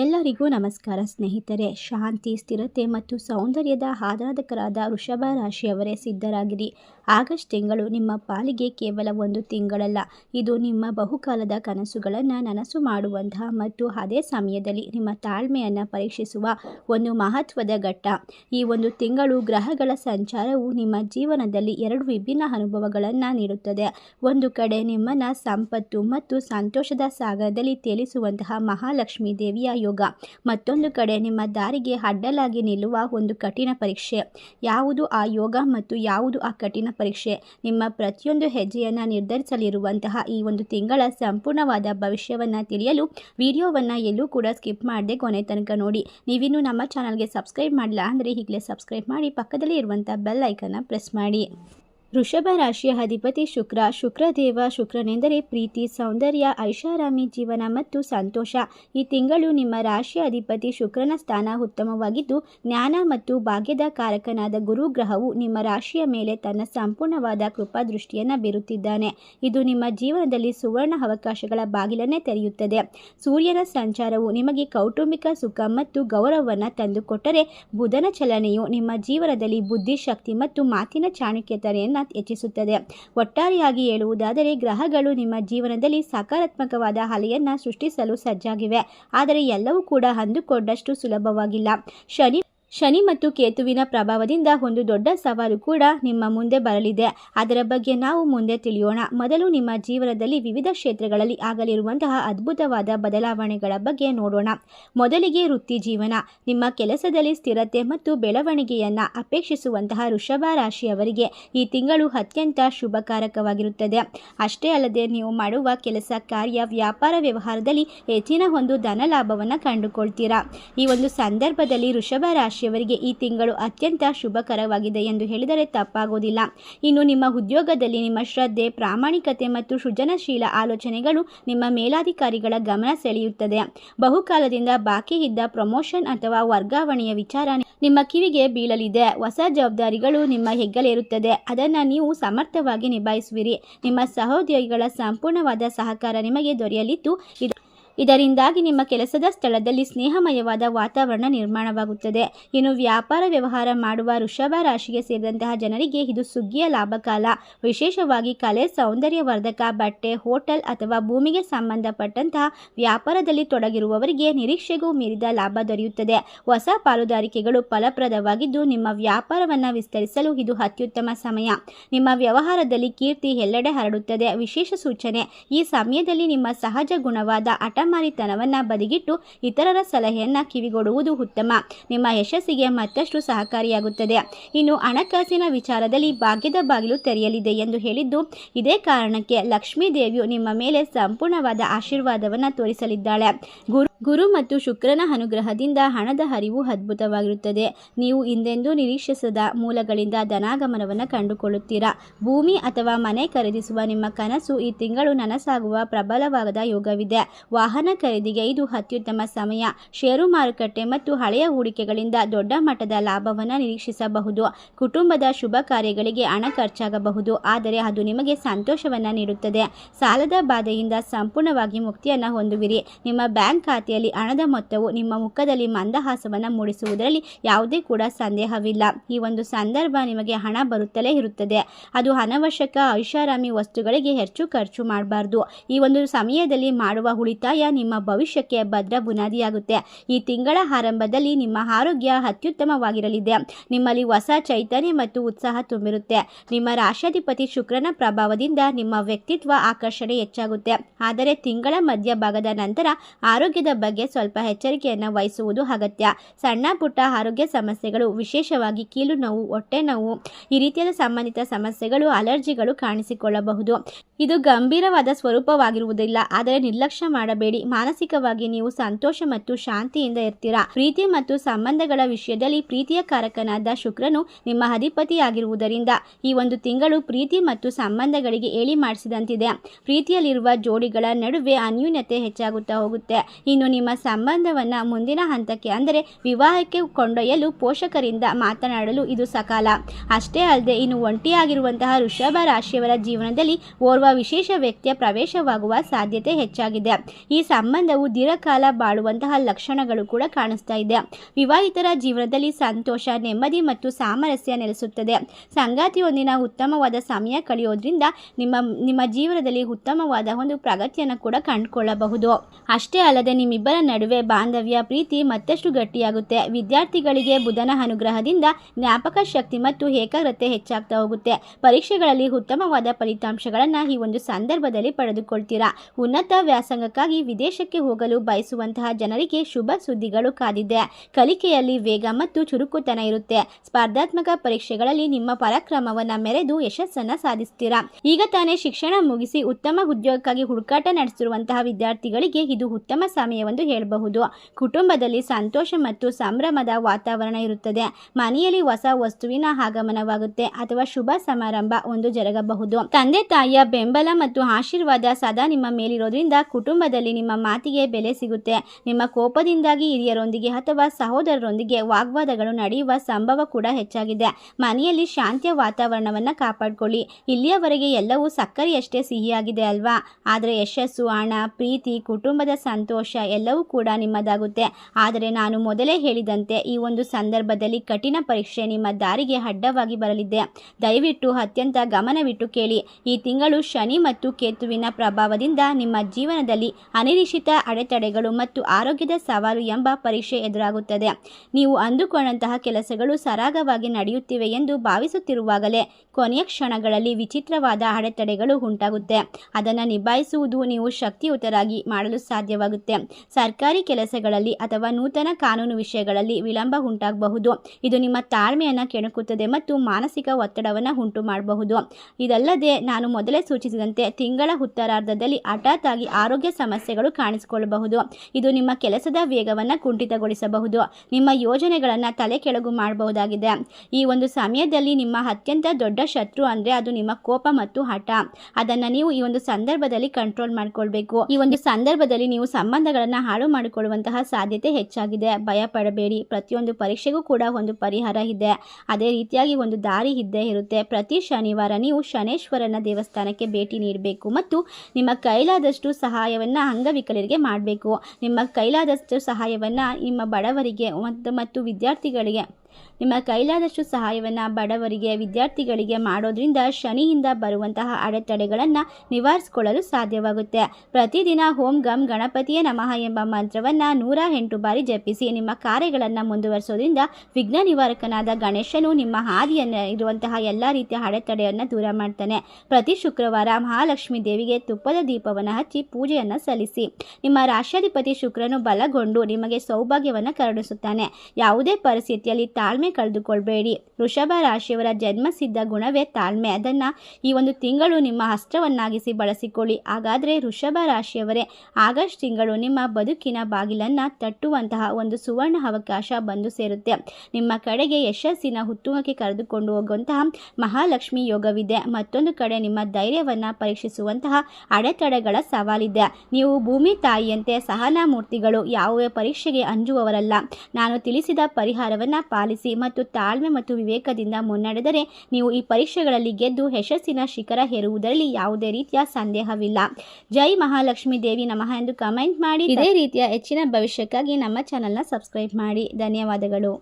ಎಲ್ಲರಿಗೂ ನಮಸ್ಕಾರ ಸ್ನೇಹಿತರೆ. ಶಾಂತಿ, ಸ್ಥಿರತೆ ಮತ್ತು ಸೌಂದರ್ಯದ ಆರಾಧಕರಾದ ವೃಷಭ ರಾಶಿಯವರೇ ಸಿದ್ಧರಾಗಿರಿ. ಆಗಸ್ಟ್ ತಿಂಗಳು ನಿಮ್ಮ ಪಾಲಿಗೆ ಕೇವಲ ಒಂದು ತಿಂಗಳಲ್ಲ. ಇದು ನಿಮ್ಮ ಬಹುಕಾಲದ ಕನಸುಗಳನ್ನು ನನಸು ಮಾಡುವಂತಹ ಮತ್ತು ಅದೇ ಸಮಯದಲ್ಲಿ ನಿಮ್ಮ ತಾಳ್ಮೆಯನ್ನು ಪರೀಕ್ಷಿಸುವ ಒಂದು ಮಹತ್ವದ ಘಟ್ಟ. ಈ ಒಂದು ತಿಂಗಳು ಗ್ರಹಗಳ ಸಂಚಾರವು ನಿಮ್ಮ ಜೀವನದಲ್ಲಿ ಎರಡು ವಿಭಿನ್ನ ಅನುಭವಗಳನ್ನು ನೀಡುತ್ತದೆ. ಒಂದು ಕಡೆ ನಿಮ್ಮನ್ನು ಸಂಪತ್ತು ಮತ್ತು ಸಂತೋಷದ ಸಾಗರದಲ್ಲಿ ತೇಲಿಸುವಂತಹ ಮಹಾಲಕ್ಷ್ಮೀ ದೇವಿಯ ಯೋಗ. ಮತ್ತೊಂದು ಕಡೆ ನಿಮ್ಮ ದಾರಿಗೆ ಅಡ್ಡಲಾಗಿ ನಿಲ್ಲುವ ಒಂದು ಕಠಿಣ ಪರೀಕ್ಷೆ. ಯಾವುದು ಆ ಯೋಗ ಮತ್ತು ಯಾವುದು ಆ ಕಠಿಣ ಪರೀಕ್ಷೆ? ನಿಮ್ಮ ಪ್ರತಿಯೊಂದು ಹೆಜ್ಜೆಯನ್ನು ನಿರ್ಧರಿಸಲಿರುವಂತಹ ಈ ಒಂದು ತಿಂಗಳ ಸಂಪೂರ್ಣವಾದ ಭವಿಷ್ಯವನ್ನು ತಿಳಿಯಲು ವಿಡಿಯೋವನ್ನು ಎಲ್ಲೂ ಕೂಡ ಸ್ಕಿಪ್ ಮಾಡದೆ ಕೊನೆ ತನಕ ನೋಡಿ. ನೀವಿನ್ನೂ ನಮ್ಮ ಚಾನಲ್ಗೆ ಸಬ್ಸ್ಕ್ರೈಬ್ ಮಾಡಿಲ್ಲ ಅಂದರೆ ಈಗಲೇ ಸಬ್ಸ್ಕ್ರೈಬ್ ಮಾಡಿ ಪಕ್ಕದಲ್ಲಿ ಇರುವಂಥ ಬೆಲ್ ಐಕನ್ನ ಪ್ರೆಸ್ ಮಾಡಿ. ವೃಷಭ ರಾಶಿಯ ಅಧಿಪತಿ ಶುಕ್ರ. ಶುಕ್ರದೇವ, ಶುಕ್ರನೆಂದರೆ ಪ್ರೀತಿ, ಸೌಂದರ್ಯ, ಐಷಾರಾಮಿ ಜೀವನ ಮತ್ತು ಸಂತೋಷ. ಈ ತಿಂಗಳು ನಿಮ್ಮ ರಾಶಿಯ ಅಧಿಪತಿ ಶುಕ್ರನ ಸ್ಥಾನ ಉತ್ತಮವಾಗಿದ್ದು, ಜ್ಞಾನ ಮತ್ತು ಭಾಗ್ಯದ ಕಾರಕನಾದ ಗುರು ಗ್ರಹವು ನಿಮ್ಮ ರಾಶಿಯ ಮೇಲೆ ತನ್ನ ಸಂಪೂರ್ಣವಾದ ಕೃಪಾ ದೃಷ್ಟಿಯನ್ನು ಬೀರುತ್ತಿದ್ದಾನೆ. ಇದು ನಿಮ್ಮ ಜೀವನದಲ್ಲಿ ಸುವರ್ಣ ಅವಕಾಶಗಳ ಬಾಗಿಲನ್ನೇ ತೆರೆಯುತ್ತದೆ. ಸೂರ್ಯನ ಸಂಚಾರವು ನಿಮಗೆ ಕೌಟುಂಬಿಕ ಸುಖ ಮತ್ತು ಗೌರವವನ್ನು ತಂದುಕೊಟ್ಟರೆ, ಬುಧನ ಚಲನೆಯು ನಿಮ್ಮ ಜೀವನದಲ್ಲಿ ಬುದ್ಧಿಶಕ್ತಿ ಮತ್ತು ಮಾತಿನ ಚಾಣಕ್ಯತೆಯನ್ನು ಹೆಚ್ಚಿಸುತ್ತದೆ ಒಟ್ಟಾರೆಯಾಗಿ ಹೇಳುವುದಾದರೆ, ಗ್ರಹಗಳು ನಿಮ್ಮ ಜೀವನದಲ್ಲಿ ಸಕಾರಾತ್ಮಕವಾದ ಅಲೆಯನ್ನು ಸೃಷ್ಟಿಸಲು ಸಜ್ಜಾಗಿವೆ. ಆದರೆ ಎಲ್ಲವೂ ಕೂಡ ಅಂದುಕೊಂಡಷ್ಟು ಸುಲಭವಾಗಿಲ್ಲ. ಶನಿ ಶನಿ ಮತ್ತು ಕೇತುವಿನ ಪ್ರಭಾವದಿಂದ ಒಂದು ದೊಡ್ಡ ಸವಾಲು ಕೂಡ ನಿಮ್ಮ ಮುಂದೆ ಬರಲಿದೆ. ಅದರ ಬಗ್ಗೆ ನಾವು ಮುಂದೆ ತಿಳಿಯೋಣ. ಮೊದಲು ನಿಮ್ಮ ಜೀವನದಲ್ಲಿ ವಿವಿಧ ಕ್ಷೇತ್ರಗಳಲ್ಲಿ ಆಗಲಿರುವಂತಹ ಅದ್ಭುತವಾದ ಬದಲಾವಣೆಗಳ ಬಗ್ಗೆ ನೋಡೋಣ. ಮೊದಲಿಗೆ ವೃತ್ತಿ ಜೀವನ. ನಿಮ್ಮ ಕೆಲಸದಲ್ಲಿ ಸ್ಥಿರತೆ ಮತ್ತು ಬೆಳವಣಿಗೆಯನ್ನು ಅಪೇಕ್ಷಿಸುವಂತಹ ವೃಷಭ ರಾಶಿಯವರಿಗೆ ಈ ತಿಂಗಳು ಅತ್ಯಂತ ಶುಭಕಾರಕವಾಗಿರುತ್ತದೆ. ಅಷ್ಟೇ ಅಲ್ಲದೆ ನೀವು ಮಾಡುವ ಕೆಲಸ, ಕಾರ್ಯ, ವ್ಯಾಪಾರ ವ್ಯವಹಾರದಲ್ಲಿ ಹೆಚ್ಚಿನ ಒಂದು ಧನ ಲಾಭವನ್ನು ಕಂಡುಕೊಳ್ತೀರಾ. ಈ ಒಂದು ಸಂದರ್ಭದಲ್ಲಿ ವೃಷಭ ರಾಶಿಯವರಿಗೆ ಈ ತಿಂಗಳು ಅತ್ಯಂತ ಶುಭಕರವಾಗಿದೆ ಎಂದು ಹೇಳಿದರೆ ತಪ್ಪಾಗೋದಿಲ್ಲ. ಇನ್ನು ನಿಮ್ಮ ಉದ್ಯೋಗದಲ್ಲಿ ನಿಮ್ಮ ಶ್ರದ್ಧೆ, ಪ್ರಾಮಾಣಿಕತೆ ಮತ್ತು ಸೃಜನಶೀಲ ಆಲೋಚನೆಗಳು ನಿಮ್ಮ ಮೇಲಾಧಿಕಾರಿಗಳ ಗಮನ ಸೆಳೆಯುತ್ತದೆ. ಬಹುಕಾಲದಿಂದ ಬಾಕಿ ಇದ್ದ ಪ್ರಮೋಷನ್ ಅಥವಾ ವರ್ಗಾವಣೆಯ ವಿಚಾರ ನಿಮ್ಮ ಕಿವಿಗೆ ಬೀಳಲಿದೆ. ಹೊಸ ಜವಾಬ್ದಾರಿಗಳು ನಿಮ್ಮ ಹೆಗ್ಗಲೇರುತ್ತದೆ. ಅದನ್ನು ನೀವು ಸಮರ್ಥವಾಗಿ ನಿಭಾಯಿಸುವಿರಿ. ನಿಮ್ಮ ಸಹೋದ್ಯೋಗಿಗಳ ಸಂಪೂರ್ಣವಾದ ಸಹಕಾರ ನಿಮಗೆ ದೊರೆಯಲಿದ್ದು ಇದು ಇದರಿಂದಾಗಿ ನಿಮ್ಮ ಕೆಲಸದ ಸ್ಥಳದಲ್ಲಿ ಸ್ನೇಹಮಯವಾದ ವಾತಾವರಣ ನಿರ್ಮಾಣವಾಗುತ್ತದೆ. ಇನ್ನು ವ್ಯಾಪಾರ ವ್ಯವಹಾರ ಮಾಡುವ ವೃಷಭ ರಾಶಿಗೆ ಸೇರಿದಂತಹ ಜನರಿಗೆ ಇದು ಸುಗ್ಗಿಯ ಲಾಭಕಾಲ ವಿಶೇಷವಾಗಿ ಕಲೆ ಸೌಂದರ್ಯವರ್ಧಕ ಬಟ್ಟೆ, ಹೋಟೆಲ್ ಅಥವಾ ಭೂಮಿಗೆ ಸಂಬಂಧಪಟ್ಟಂತಹ ವ್ಯಾಪಾರದಲ್ಲಿ ತೊಡಗಿರುವವರಿಗೆ ನಿರೀಕ್ಷೆಗೂ ಮೀರಿದ ಲಾಭ ದೊರೆಯುತ್ತದೆ. ಹೊಸ ಪಾಲುದಾರಿಕೆಗಳು ಫಲಪ್ರದವಾಗಿದ್ದು ನಿಮ್ಮ ವ್ಯಾಪಾರವನ್ನು ವಿಸ್ತರಿಸಲು ಇದು ಅತ್ಯುತ್ತಮ ಸಮಯ. ನಿಮ್ಮ ವ್ಯವಹಾರದಲ್ಲಿ ಕೀರ್ತಿ ಎಲ್ಲೆಡೆ ಹರಡುತ್ತದೆ. ವಿಶೇಷ ಸೂಚನೆ, ಈ ಸಮಯದಲ್ಲಿ ನಿಮ್ಮ ಸಹಜ ಗುಣವಾದ ಹಠ ಹಠಮಾರಿತನವನ್ನು ಬದಿಗಿಟ್ಟು ಇತರರ ಸಲಹೆಯನ್ನು ಕಿವಿಗೊಡುವುದು ಉತ್ತಮ. ನಿಮ್ಮ ಯಶಸ್ಸಿಗೆ ಮತ್ತಷ್ಟು ಸಹಕಾರಿಯಾಗುತ್ತದೆ. ಇನ್ನು ಹಣಕಾಸಿನ ವಿಚಾರದಲ್ಲಿ ಭಾಗ್ಯದ ಬಾಗಿಲು ತೆರೆಯಲಿದೆ ಎಂದು ಹೇಳಿದ್ದು, ಇದೇ ಕಾರಣಕ್ಕೆ ಲಕ್ಷ್ಮೀ ದೇವಿಯು ನಿಮ್ಮ ಮೇಲೆ ಸಂಪೂರ್ಣವಾದ ಆಶೀರ್ವಾದವನ್ನು ತೋರಿಸಲಿದ್ದಾಳೆ. ಗುರು ಗುರು ಮತ್ತು ಶುಕ್ರನ ಅನುಗ್ರಹದಿಂದ ಹಣದ ಹರಿವು ಅದ್ಭುತವಾಗಿರುತ್ತದೆ. ನೀವು ಹಿಂದೆಂದೂ ನಿರೀಕ್ಷಿಸದ ಮೂಲಗಳಿಂದ ಧನಾಗಮನವನ್ನು ಕಂಡುಕೊಳ್ಳುತ್ತೀರಾ? ಭೂಮಿ ಅಥವಾ ಮನೆ ಖರೀದಿಸುವ ನಿಮ್ಮ ಕನಸು ಈ ತಿಂಗಳು ನನಸಾಗುವ ಪ್ರಬಲವಾದ ಯೋಗವಿದೆ. ವಾಹನ ಖರೀದಿಗೆ ಇದು ಅತ್ಯುತ್ತಮ ಸಮಯ. ಷೇರು ಮಾರುಕಟ್ಟೆ ಮತ್ತು ಹಳೆಯ ಹೂಡಿಕೆಗಳಿಂದ ದೊಡ್ಡ ಮಟ್ಟದ ಲಾಭವನ್ನು ನಿರೀಕ್ಷಿಸಬಹುದು. ಕುಟುಂಬದ ಶುಭ ಕಾರ್ಯಗಳಿಗೆ ಹಣ ಖರ್ಚಾಗಬಹುದು. ಆದರೆ ಅದು ನಿಮಗೆ ಸಂತೋಷವನ್ನು ನೀಡುತ್ತದೆ. ಸಾಲದ ಬಾಧೆಯಿಂದ ಸಂಪೂರ್ಣವಾಗಿ ಮುಕ್ತಿಯನ್ನು ಹೊಂದುವಿರಿ. ನಿಮ್ಮ ಬ್ಯಾಂಕ್ ಖಾತೆಯಲ್ಲಿ ಹಣದ ಮೊತ್ತವು ನಿಮ್ಮ ಮುಖದಲ್ಲಿ ಮಂದಹಾಸವನ್ನು ಮೂಡಿಸುವುದರಲ್ಲಿ ಯಾವುದೇ ಕೂಡ ಸಂದೇಹವಿಲ್ಲ. ಈ ಒಂದು ಸಂದರ್ಭ ನಿಮಗೆ ಹಣ ಬರುತ್ತಲೇ ಇರುತ್ತದೆ. ಅದು ಅನವಶ್ಯಕ ಐಷಾರಾಮಿ ವಸ್ತುಗಳಿಗೆ ಹೆಚ್ಚು ಖರ್ಚು ಮಾಡಬಾರ್ದು. ಈ ಒಂದು ಸಮಯದಲ್ಲಿ ಮಾಡುವ ಉಳಿತಾಯ ನಿಮ್ಮ ಭವಿಷ್ಯಕ್ಕೆ ಭದ್ರ ಬುನಾದಿಯಾಗುತ್ತೆ. ಈ ತಿಂಗಳ ಆರಂಭದಲ್ಲಿ ನಿಮ್ಮ ಆರೋಗ್ಯ ಅತ್ಯುತ್ತಮವಾಗಿರಲಿದೆ. ನಿಮ್ಮಲ್ಲಿ ಹೊಸ ಚೈತನ್ಯ ಮತ್ತು ಉತ್ಸಾಹ ತುಂಬಿರುತ್ತೆ. ನಿಮ್ಮ ರಾಷ್ಟ್ರಾಧಿಪತಿ ಶುಕ್ರನ ಪ್ರಭಾವದಿಂದ ನಿಮ್ಮ ವ್ಯಕ್ತಿತ್ವ ಆಕರ್ಷಣೆ ಹೆಚ್ಚಾಗುತ್ತೆ. ಆದರೆ ತಿಂಗಳ ಮಧ್ಯಭಾಗದ ನಂತರ ಆರೋಗ್ಯದ ಬಗ್ಗೆ ಸ್ವಲ್ಪ ಎಚ್ಚರಿಕೆಯನ್ನು ವಹಿಸುವುದು ಅಗತ್ಯ. ಸಣ್ಣ ಪುಟ್ಟ ಆರೋಗ್ಯ ಸಮಸ್ಯೆಗಳು, ವಿಶೇಷವಾಗಿ ಕೀಲು ನೋವು, ಹೊಟ್ಟೆ ನೋವು, ಈ ರೀತಿಯಾದ ಸಂಬಂಧಿತ ಸಮಸ್ಯೆಗಳು, ಅಲರ್ಜಿಗಳು ಕಾಣಿಸಿಕೊಳ್ಳಬಹುದು. ಇದು ಗಂಭೀರವಾದ ಸ್ವರೂಪವಾಗಿರುವುದಿಲ್ಲ. ಆದರೆ ನಿರ್ಲಕ್ಷ್ಯ ಮಾಡಬೇಡಿ. ಮಾನಸಿಕವಾಗಿ ನೀವು ಸಂತೋಷ ಮತ್ತು ಶಾಂತಿಯಿಂದ ಇರ್ತೀರಾ? ಪ್ರೀತಿ ಮತ್ತು ಸಂಬಂಧಗಳ ವಿಷಯದಲ್ಲಿ ಪ್ರೀತಿಯ ಕಾರಕನಾದ ಶುಕ್ರನು ನಿಮ್ಮ ಅಧಿಪತಿಯಾಗಿರುವುದರಿಂದ ಈ ಒಂದು ತಿಂಗಳು ಪ್ರೀತಿ ಮತ್ತು ಸಂಬಂಧಗಳಿಗೆ ಏಳಿ ಮಾಡಿಸಿದಂತಿದೆ. ಪ್ರೀತಿಯಲ್ಲಿರುವ ಜೋಡಿಗಳ ನಡುವೆ ಅನ್ಯೂನ್ಯತೆ ಹೆಚ್ಚಾಗುತ್ತಾ ಹೋಗುತ್ತೆ. ಇನ್ನು ನಿಮ್ಮ ಸಂಬಂಧವನ್ನ ಮುಂದಿನ ಹಂತಕ್ಕೆ ಅಂದರೆ ವಿವಾಹಕ್ಕೆ ಕೊಂಡೊಯ್ಯಲು ಪೋಷಕರಿಂದ ಮಾತನಾಡಲು ಇದು ಸಕಾಲ. ಅಷ್ಟೇ ಅಲ್ಲದೆ ಇನ್ನು ಒಂಟಿಯಾಗಿರುವಂತಹ ವೃಷಭ ರಾಶಿಯವರ ಜೀವನದಲ್ಲಿ ಓರ್ವ ವಿಶೇಷ ವ್ಯಕ್ತಿಯ ಪ್ರವೇಶವಾಗುವ ಸಾಧ್ಯತೆ ಹೆಚ್ಚಾಗಿದೆ. ಈ ಸಂಬಂಧವು ದೀರ್ಘಕಾಲ ಬಾಳುವಂತಹ ಲಕ್ಷಣಗಳು ಕೂಡ ಕಾಣಿಸ್ತಾ ಇದೆ. ವಿವಾಹಿತರ ಜೀವನದಲ್ಲಿ ಸಂತೋಷ, ನೆಮ್ಮದಿ ಮತ್ತು ಸಾಮರಸ್ಯ ನೆಲೆಸುತ್ತದೆ. ಸಂಗಾತಿಯೊಂದಿನ ಉತ್ತಮವಾದ ಸಮಯ ಕಳೆಯೋದ್ರಿಂದ ನಿಮ್ಮ ನಿಮ್ಮ ಜೀವನದಲ್ಲಿ ಉತ್ತಮವಾದ ಒಂದು ಪ್ರಗತಿಯನ್ನು ಕೂಡ ಕಂಡುಕೊಳ್ಳಬಹುದು. ಅಷ್ಟೇ ಅಲ್ಲದೆ ನಿಮ್ಮಿಬ್ಬರ ನಡುವೆ ಬಾಂಧವ್ಯ, ಪ್ರೀತಿ ಮತ್ತಷ್ಟು ಗಟ್ಟಿಯಾಗುತ್ತೆ. ವಿದ್ಯಾರ್ಥಿಗಳಿಗೆ ಬುಧನ ಅನುಗ್ರಹದಿಂದ ಜ್ಞಾಪಕ ಶಕ್ತಿ ಮತ್ತು ಏಕಾಗ್ರತೆ ಹೆಚ್ಚಾಗ್ತಾ ಹೋಗುತ್ತೆ. ಪರೀಕ್ಷೆಗಳಲ್ಲಿ ಉತ್ತಮವಾದ ಫಲಿತಾಂಶಗಳನ್ನು ಈ ಒಂದು ಸಂದರ್ಭದಲ್ಲಿ ಪಡೆದುಕೊಳ್ತೀರಾ. ಉನ್ನತ ವ್ಯಾಸಂಗಕ್ಕಾಗಿ ವಿದೇಶಕ್ಕೆ ಹೋಗಲು ಬಯಸುವಂತಹ ಜನರಿಗೆ ಶುಭ ಸುದ್ದಿಗಳು ಕಾದಿದೆ. ಕಲಿಕೆಯಲ್ಲಿ ವೇಗ ಮತ್ತು ಚುರುಕುತನ ಇರುತ್ತೆ. ಸ್ಪರ್ಧಾತ್ಮಕ ಪರೀಕ್ಷೆಗಳಲ್ಲಿ ನಿಮ್ಮ ಪರಾಕ್ರಮವನ್ನು ಮೆರೆದು ಯಶಸ್ಸನ್ನ ಸಾಧಿಸ್ತೀರಾ? ಈಗ ತಾನೇ ಶಿಕ್ಷಣ ಮುಗಿಸಿ ಉತ್ತಮ ಉದ್ಯೋಗಕ್ಕಾಗಿ ಹುಡುಕಾಟ ನಡೆಸಿರುವಂತಹ ವಿದ್ಯಾರ್ಥಿಗಳಿಗೆ ಇದು ಉತ್ತಮ ಸಮಯವೆಂದು ಹೇಳಬಹುದು. ಕುಟುಂಬದಲ್ಲಿ ಸಂತೋಷ ಮತ್ತು ಸಂಭ್ರಮದ ವಾತಾವರಣ ಇರುತ್ತದೆ. ಮನೆಯಲ್ಲಿ ಹೊಸ ವಸ್ತುವಿನ ಆಗಮನವಾಗುತ್ತೆ ಅಥವಾ ಶುಭ ಸಮಾರಂಭ ಒಂದು ಜರುಗಬಹುದು. ತಂದೆ ತಾಯಿಯ ಬೆಂಬಲ ಮತ್ತು ಆಶೀರ್ವಾದ ಸದಾ ನಿಮ್ಮ ಮೇಲಿರೋದ್ರಿಂದ ಕುಟುಂಬದಲ್ಲಿ ನಿಮ್ಮ ಮಾತಿಗೆ ಬೆಲೆ ಸಿಗುತ್ತೆ. ನಿಮ್ಮ ಕೋಪದಿಂದಾಗಿ ಹಿರಿಯರೊಂದಿಗೆ ಅಥವಾ ಸಹೋದರರೊಂದಿಗೆ ವಾಗ್ವಾದಗಳು ನಡೆಯುವ ಸಂಭವ ಕೂಡ ಹೆಚ್ಚಾಗಿದೆ. ಮನೆಯಲ್ಲಿ ಶಾಂತಿಯ ವಾತಾವರಣವನ್ನು ಕಾಪಾಡಿಕೊಳ್ಳಿ. ಇಲ್ಲಿಯವರೆಗೆ ಎಲ್ಲವೂ ಸಕ್ಕರೆಯಷ್ಟೇ ಸಿಹಿಯಾಗಿದೆ ಅಲ್ವಾ? ಆದರೆ ಯಶಸ್ಸು, ಹಣ, ಪ್ರೀತಿ, ಕುಟುಂಬದ ಸಂತೋಷ ಎಲ್ಲವೂ ಕೂಡ ನಿಮ್ಮದಾಗುತ್ತೆ. ಆದರೆ ನಾನು ಮೊದಲೇ ಹೇಳಿದಂತೆ ಈ ಒಂದು ಸಂದರ್ಭದಲ್ಲಿ ಕಠಿಣ ಪರೀಕ್ಷೆ ನಿಮ್ಮ ದಾರಿಗೆ ಅಡ್ಡವಾಗಿ ಬರಲಿದೆ. ದಯವಿಟ್ಟು ಅತ್ಯಂತ ಗಮನವಿಟ್ಟು ಕೇಳಿ. ಈ ತಿಂಗಳು ಶನಿ ಮತ್ತು ಕೇತುವಿನ ಪ್ರಭಾವದಿಂದ ನಿಮ್ಮ ಜೀವನದಲ್ಲಿ ಅನಿರೀಕ್ಷಿತ ಅಡೆತಡೆಗಳು ಮತ್ತು ಆರೋಗ್ಯದ ಸವಾಲು ಎಂಬ ಪರೀಕ್ಷೆ ಎದುರಾಗುತ್ತದೆ. ನೀವು ಅಂದುಕೊಂಡಂತಹ ಕೆಲಸಗಳು ಸರಾಗವಾಗಿ ನಡೆಯುತ್ತಿವೆ ಎಂದು ಭಾವಿಸುತ್ತಿರುವಾಗಲೇ ಕೊನೆಯ ಕ್ಷಣಗಳಲ್ಲಿ ವಿಚಿತ್ರವಾದ ಅಡೆತಡೆಗಳು ಉಂಟಾಗುತ್ತೆ. ಅದನ್ನು ನಿಭಾಯಿಸುವುದು ನೀವು ಶಕ್ತಿಯುತರಾಗಿ ಮಾಡಲು ಸಾಧ್ಯವಾಗುತ್ತೆ. ಸರ್ಕಾರಿ ಕೆಲಸಗಳಲ್ಲಿ ಅಥವಾ ನೂತನ ಕಾನೂನು ವಿಷಯಗಳಲ್ಲಿ ವಿಳಂಬ ಉಂಟಾಗಬಹುದು. ಇದು ನಿಮ್ಮ ತಾಳ್ಮೆಯನ್ನು ಕೆಣಕುತ್ತದೆ ಮತ್ತು ಮಾನಸಿಕ ಒತ್ತಡವನ್ನು ಉಂಟು ಮಾಡಬಹುದು ಇದಲ್ಲದೆ ನಾನು ಮೊದಲೇ ಸೂಚಿಸಿದಂತೆ ತಿಂಗಳ ಉತ್ತರಾರ್ಧದಲ್ಲಿ ಹಠಾತ್ ಆಗಿ ಆರೋಗ್ಯ ಸಮಸ್ಯೆಗಳು ಕಾಣಿಸಿಕೊಳ್ಳಬಹುದು. ಇದು ನಿಮ್ಮ ಕೆಲಸದ ವೇಗವನ್ನು ಕುಂಠಿತಗೊಳಿಸಬಹುದು. ನಿಮ್ಮ ಯೋಜನೆಗಳನ್ನು ತಲೆ ಕೆಳಗು ಮಾಡಬಹುದಾಗಿದೆ. ಈ ಒಂದು ಸಮಯದಲ್ಲಿ ನಿಮ್ಮ ಅತ್ಯಂತ ದೊಡ್ಡ ಶತ್ರು ಅಂದರೆ ಅದು ನಿಮ್ಮ ಕೋಪ ಮತ್ತು ಹಠ. ಅದನ್ನು ನೀವು ಈ ಒಂದು ಸಂದರ್ಭದಲ್ಲಿ ಕಂಟ್ರೋಲ್ ಮಾಡಿಕೊಳ್ಬೇಕು. ಈ ಒಂದು ಸಂದರ್ಭದಲ್ಲಿ ನೀವು ಸಂಬಂಧಗಳನ್ನು ಹಾಳು ಮಾಡಿಕೊಳ್ಳುವಂತಹ ಸಾಧ್ಯತೆ ಹೆಚ್ಚಾಗಿದೆ. ಭಯ ಪಡಬೇಡಿ. ಪ್ರತಿಯೊಂದು ಪರೀಕ್ಷೆಗೂ ಕೂಡ ಒಂದು ಪರಿಹಾರ ಇದೆ. ಅದೇ ರೀತಿಯಾಗಿ ಒಂದು ದಾರಿ ಇದ್ದೇ ಇರುತ್ತೆ. ಪ್ರತಿ ಶನಿವಾರ ನೀವು ಶನೇಶ್ವರನ ದೇವಸ್ಥಾನಕ್ಕೆ ಭೇಟಿ ನೀಡಬೇಕು. ಮತ್ತು ನಿಮ್ಮ ಕೈಲಾದಷ್ಟು ಸಹಾಯವನ್ನು ಅಂಗವಿಕಲರಿಗೆ ಮಾಡಬೇಕು. ನಿಮ್ಮ ಕೈಲಾದಷ್ಟು ಸಹಾಯವನ್ನು ನಿಮ್ಮ ಬಡವರಿಗೆ ಮತ್ತು ಮತ್ತು ವಿದ್ಯಾರ್ಥಿಗಳಿಗೆ ನಿಮ್ಮ ಕೈಲಾದಷ್ಟು ಸಹಾಯವನ್ನು ಬಡವರಿಗೆ, ವಿದ್ಯಾರ್ಥಿಗಳಿಗೆ ಮಾಡೋದ್ರಿಂದ ಶನಿಯಿಂದ ಬರುವಂತಹ ಅಡೆತಡೆಗಳನ್ನು ನಿವಾರಿಸಿಕೊಳ್ಳಲು ಸಾಧ್ಯವಾಗುತ್ತೆ. ಪ್ರತಿದಿನ ಹೋಮ್ ಗಮ್ ಗಣಪತಿಯೇ ನಮಃ ಎಂಬ ಮಂತ್ರವನ್ನು ನೂರ ಎಂಟು ಬಾರಿ ಜಪಿಸಿ ನಿಮ್ಮ ಕಾರ್ಯಗಳನ್ನು ಮುಂದುವರಿಸೋದ್ರಿಂದ ವಿಘ್ನ ನಿವಾರಕನಾದ ಗಣೇಶನು ನಿಮ್ಮ ಹಾದಿಯನ್ನು ಇರುವಂತಹ ಎಲ್ಲ ರೀತಿಯ ಅಡೆತಡೆಯನ್ನು ದೂರ ಮಾಡ್ತಾನೆ. ಪ್ರತಿ ಶುಕ್ರವಾರ ಮಹಾಲಕ್ಷ್ಮಿ ದೇವಿಗೆ ತುಪ್ಪದ ದೀಪವನ್ನು ಹಚ್ಚಿ ಪೂಜೆಯನ್ನು ಸಲ್ಲಿಸಿ. ನಿಮ್ಮ ರಾಷ್ಟ್ರಾಧಿಪತಿ ಶುಕ್ರನು ಬಲಗೊಂಡು ನಿಮಗೆ ಸೌಭಾಗ್ಯವನ್ನು ಕರುಣಿಸುತ್ತಾನೆ. ಯಾವುದೇ ಪರಿಸ್ಥಿತಿಯಲ್ಲಿ ತಾಳ್ಮೆ ಕಳೆದುಕೊಳ್ಬೇಡಿ. ವೃಷಭ ರಾಶಿಯವರ ಜನ್ಮಸಿದ್ಧ ಗುಣವೇ ತಾಳ್ಮೆ. ಅದನ್ನು ಈ ಒಂದು ತಿಂಗಳು ನಿಮ್ಮ ಅಸ್ತ್ರವನ್ನಾಗಿಸಿ ಬಳಸಿಕೊಳ್ಳಿ. ಹಾಗಾದರೆ ವೃಷಭ ರಾಶಿಯವರೇ, ಆಗಸ್ಟ್ ತಿಂಗಳು ನಿಮ್ಮ ಬದುಕಿನ ಬಾಗಿಲನ್ನು ತಟ್ಟುವಂತಹ ಒಂದು ಸುವರ್ಣ ಅವಕಾಶ ಬಂದು ಸೇರುತ್ತೆ. ನಿಮ್ಮ ಕಡೆಗೆ ಯಶಸ್ಸಿನ ಹುತ್ತುವಕ್ಕೆ ಕರೆದುಕೊಂಡು ಹೋಗುವಂತಹ ಮಹಾಲಕ್ಷ್ಮಿ ಯೋಗವಿದೆ. ಮತ್ತೊಂದು ಕಡೆ ನಿಮ್ಮ ಧೈರ್ಯವನ್ನು ಪರೀಕ್ಷಿಸುವಂತಹ ಅಡೆತಡೆಗಳ ಸವಾಲಿದೆ. ನೀವು ಭೂಮಿ ತಾಯಿಯಂತೆ ಸಹನಾ ಮೂರ್ತಿಗಳು. ಯಾವುದೇ ಪರೀಕ್ಷೆಗೆ ಅಂಜುವವರಲ್ಲ. ನಾನು ತಿಳಿಸಿದ ಪರಿಹಾರವನ್ನು ಪಾಲಿಸಿ ಮತ್ತು ತಾಳ್ಮೆ ಮತ್ತು ವಿವೇಕದಿಂದ ಮುನ್ನಡೆದರೆ ನೀವು ಈ ಪರೀಕ್ಷೆಗಳಲ್ಲಿ ಗೆದ್ದು ಯಶಸ್ಸಿನ ಶಿಖರ ಹೇರುವುದರಲ್ಲಿ ಯಾವುದೇ ರೀತಿಯ ಸಂದೇಹವಿಲ್ಲ. ಜೈ ಮಹಾಲಕ್ಷ್ಮಿ ದೇವಿ ನಮಃ ಎಂದು ಕಮೆಂಟ್ ಮಾಡಿ. ಇದೇ ರೀತಿಯ ಹೆಚ್ಚಿನ ಭವಿಷ್ಯಕ್ಕಾಗಿ ನಮ್ಮ ಚಾನಲ್ನ ಸಬ್ಸ್ಕ್ರೈಬ್ ಮಾಡಿ. ಧನ್ಯವಾದಗಳು.